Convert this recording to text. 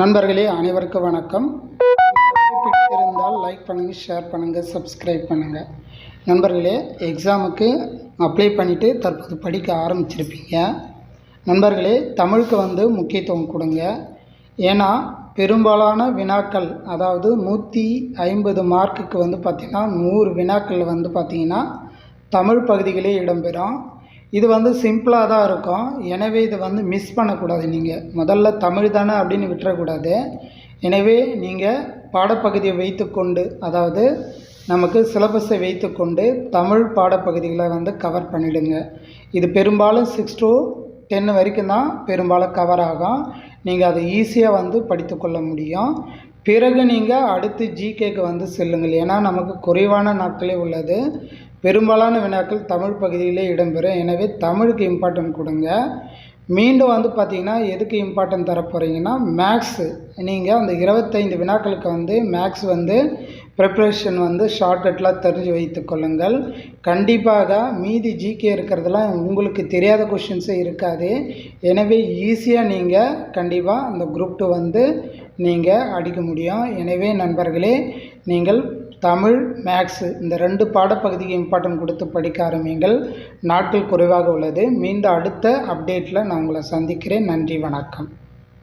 நண்பர்களே அனைவருக்கும் வணக்கம். இருந்தால் லைக் பண்ணுங்கள் ஷேர் பண்ணுங்கள் சப்ஸ்கிரைப் பண்ணுங்கள் நண்பர்களே எக்ஸாமுக்கு அப்ளை பண்ணிவிட்டு தற்போது படிக்க ஆரம்பிச்சிருப்பீங்க. நண்பர்களே தமிழுக்கு வந்து முக்கியத்துவம் கொடுங்க. ஏன்னா பெரும்பாலான வினாக்கள் அதாவது நூற்றி ஐம்பது மார்க்குக்கு வந்து பார்த்திங்கன்னா நூறு வினாக்கள் வந்து பார்த்திங்கன்னா தமிழ் பகுதிகளே இடம்பெறும். இது வந்து சிம்பிளாக தான் இருக்கும். எனவே இதை வந்து மிஸ் பண்ணக்கூடாது நீங்கள் முதல்ல தமிழ் தானே அப்படின்னு விட்டுறக்கூடாது. எனவே நீங்கள் பாடப்பகுதியை வைத்துக்கொண்டு அதாவது நமக்கு சிலபஸை வைத்துக்கொண்டு தமிழ் பாடப்பகுதிகளை வந்து கவர் பண்ணிவிடுங்க இது பெரும்பாலும் சிக்ஸ் டு டென் வரைக்கும் தான் பெரும்பாலும் கவர் ஆகும். நீங்கள் அதை ஈஸியாக வந்து படித்துக்கொள்ள முடியும். பிறகு நீங்கள் அடுத்து ஜிகேக்கு வந்து செல்லுங்கள். ஏன்னா நமக்கு குறைவான நாட்களே உள்ளது. பெரும்பாலான வினாக்கள் தமிழ் பகுதியிலே இடம்பெறும். எனவே தமிழுக்கு இம்பார்ட்டன்ட் கொடுங்க. மீண்டும் வந்து பார்த்திங்கன்னா எதுக்கு இம்பார்ட்டன்ட் தரப்போகிறீங்கன்னா மேக்ஸு நீங்கள் அந்த இருபத்தைந்து வினாக்களுக்கு வந்து மேக்ஸ் வந்து ப்ரிப்ரேஷன் வந்து ஷார்ட்கட்லாம் தெரிஞ்சு வைத்து கொள்ளுங்கள். கண்டிப்பாக மீதி ஜிகே இருக்கிறதெல்லாம் உங்களுக்கு தெரியாத கொஷின்ஸே இருக்காது. எனவே ஈஸியாக நீங்கள் கண்டிப்பாக அந்த குரூப் டூ வந்து நீங்கள் அடிக்க முடியும். எனவே நண்பர்களே நீங்கள் தமிழ் மேக்ஸு இந்த ரெண்டு பாடப்பகுதிக்கு இம்பார்ட்டன்ட் கொடுத்து படிக்க ஆரம்பிங்கள் நாட்கள் குறைவாக உள்ளது. மீண்டும் அடுத்த அப்டேட்டில் நான் உங்களை சந்திக்கிறேன். நன்றி வணக்கம்.